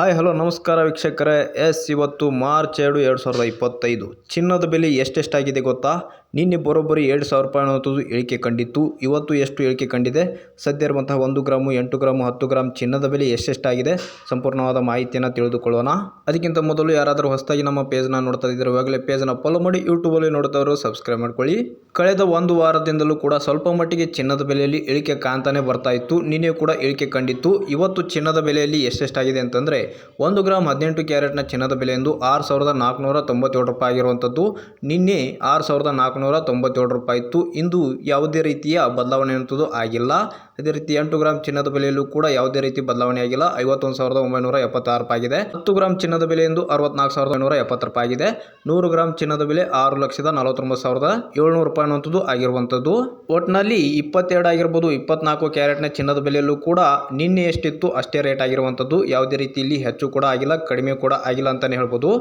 Hi, hello, ನಮಸ್ಕಾರ ವೀಕ್ಷಕರೇ. S, ಇವತ್ತು ಮಾರ್ಚ್ ಎರಡು ಎರಡು ಸಾವಿರದ ಇಪ್ಪತ್ತೈದು. ಚಿನ್ನದ ಬೆಲೆ ಎಷ್ಟೆಷ್ಟಾಗಿದೆ ಗೊತ್ತಾ? ನಿನ್ನೆ ಬರೋಬ್ಬರಿ ಎರಡು ಸಾವಿರ ರೂಪಾಯಿ ಅನ್ನುವಂಥದ್ದು ಇಳಿಕೆ ಕಂಡಿತ್ತು. ಇವತ್ತು ಎಷ್ಟು ಇಳಿಕೆ ಕಂಡಿದೆ? ಸದ್ಯ ಇರುವಂತಹ ಒಂದು ಗ್ರಾಮು, ಎಂಟು ಗ್ರಾಮು, ಹತ್ತು ಗ್ರಾಮ್ ಚಿನ್ನದ ಬೆಲೆ ಎಷ್ಟೆಷ್ಟಾಗಿದೆ? ಸಂಪೂರ್ಣವಾದ ಮಾಹಿತಿಯನ್ನು ತಿಳಿದುಕೊಳ್ಳೋಣ. ಅದಕ್ಕಿಂತ ಮೊದಲು ಯಾರಾದರೂ ಹೊಸದಾಗಿ ನಮ್ಮ ಪೇಜ್ನ ನೋಡ್ತಾ ಇದ್ದರೆ ಇವಾಗಲೇ ಪೇಜ್ನ ಫಾಲೋ ಮಾಡಿ ಯೂಟ್ಯೂಬಲ್ಲಿ ನೋಡ್ತಾರೋ ಸಬ್ಸ್ಕ್ರೈಬ್ ಮಾಡ್ಕೊಳ್ಳಿ. ಕಳೆದ ಒಂದು ವಾರದಿಂದಲೂ ಕೂಡ ಸ್ವಲ್ಪ ಮಟ್ಟಿಗೆ ಚಿನ್ನದ ಬೆಲೆಯಲ್ಲಿ ಇಳಿಕೆ ಕಾಣ್ತಾನೆ ಬರ್ತಾ ಇತ್ತು. ನಿನ್ನೆ ಕೂಡ ಇಳಿಕೆ ಕಂಡಿತ್ತು. ಇವತ್ತು ಚಿನ್ನದ ಬೆಲೆಯಲ್ಲಿ ಎಷ್ಟೆಷ್ಟಾಗಿದೆ ಅಂತಂದರೆ, ಒಂದು ಗ್ರಾಮ್ ಹದಿನೆಂಟು ಕ್ಯಾರೆಟ್ನ ಚಿನ್ನದ ಬೆಲೆ ಎಂದು ಆರು ಸಾವಿರದ ನಾಲ್ಕುನೂರ ತೊಂಬತ್ತೇಳು ರೂಪಾಯಿ ಆಗಿರುವಂಥದ್ದು. ನಿನ್ನೆ ಆರು ಸಾವಿರದ ನಾಲ್ಕುನೂರ ತೊಂಬತ್ತೇಳು ರೂಪಾಯಿ ಇತ್ತು. ಇಂದು ಯಾವುದೇ ರೀತಿಯ ಬದಲಾವಣೆ ಅಂತದ್ದು ಆಗಿಲ್ಲ. ಅದೇ ರೀತಿ ಎಂಟು ಗ್ರಾಮ್ ಚಿನ್ನದ ಬೆಲೆಯಲ್ಲೂ ಕೂಡ ಯಾವುದೇ ರೀತಿ ಬದಲಾವಣೆ ಆಗಿಲ್ಲ. ಐವತ್ತೊಂದು ಸಾವಿರದ ಒಂಬೈನೂರ ಎಪ್ಪತ್ತಾರು ರೂಪಾಯಿ ಆಗಿದೆ. ಹತ್ತು ಗ್ರಾಮ್ ಚಿನ್ನದ ಬೆಲೆ ಎಂದು ಅರವತ್ನಾಲ್ಕು ಸಾವಿರದ ಐನೂರ ಎಪ್ಪತ್ತು ರೂಪಾಯಿ ಆಗಿದೆ. ನೂರು ಗ್ರಾಮ್ ಚಿನ್ನದ ಬೆಲೆ ಆರು ಲಕ್ಷದ ನಲವತ್ತೊಂಬತ್ತು ಸಾವಿರದ ಏಳ್ನೂರು ರೂಪಾಯಿ ಅನ್ನುವಂಥದ್ದು ಆಗಿರುವಂಥದ್ದು. ಒಟ್ನಲ್ಲಿ ಇಪ್ಪತ್ತೆರಡು ಆಗಿರ್ಬೋದು, ಇಪ್ಪತ್ನಾಲ್ಕು ಕ್ಯಾರೆಟ್ನ ಚಿನ್ನದ ಬೆಲೆಯಲ್ಲೂ ಕೂಡ ನಿನ್ನೆ ಎಷ್ಟಿತ್ತು ಅಷ್ಟೇ ರೇಟ್ ಆಗಿರುವಂಥದ್ದು. ಯಾವುದೇ ರೀತಿ ಇಲ್ಲಿ ಹೆಚ್ಚು ಕೂಡ ಆಗಿಲ್ಲ, ಕಡಿಮೆ ಕೂಡ ಆಗಿಲ್ಲ ಅಂತಲೇ ಹೇಳ್ಬೋದು.